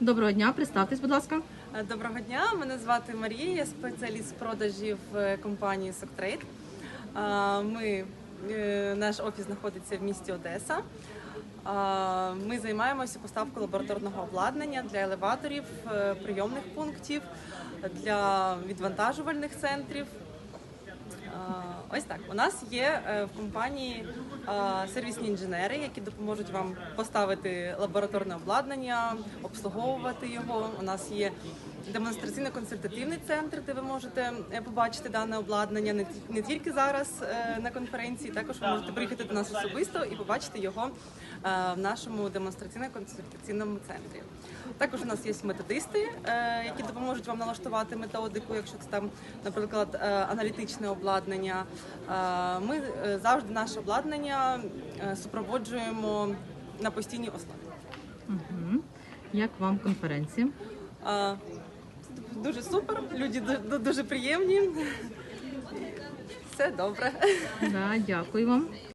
Доброго дня, представтесь, будь ласка. Е, Доброго дня, мене звати Марія, я спеціаліст з продажів е, компанії Соктрейд. Е, Ми, наш офіс знаходиться в місті Одеса. Ми займаємося поставкою лабораторного обладнання для елеваторів, прийомних пунктів, для відвантажувальних центрів. Ось так. У нас є е, в компанії е, сервісні інженери, які допоможуть вам поставити лабораторне обладнання, обслуговувати його. У нас є демонстраційно-консультативний центр, де ви можете е, побачити дане обладнання не ті- не тільки зараз е, на конференції. Також ви можете приїхати до нас особисто і побачити його е, в нашому демонстраційно-консультаційному центрі. Також у нас є методисти, які допоможуть вам налаштувати методику, якщо це там, наприклад, аналітичне обладнання. Ми завжди наше обладнання супроводжуємо на постійній основі. Як вам конференція? Дуже супер, люди дуже приємні. Все добре. Да, дякую вам.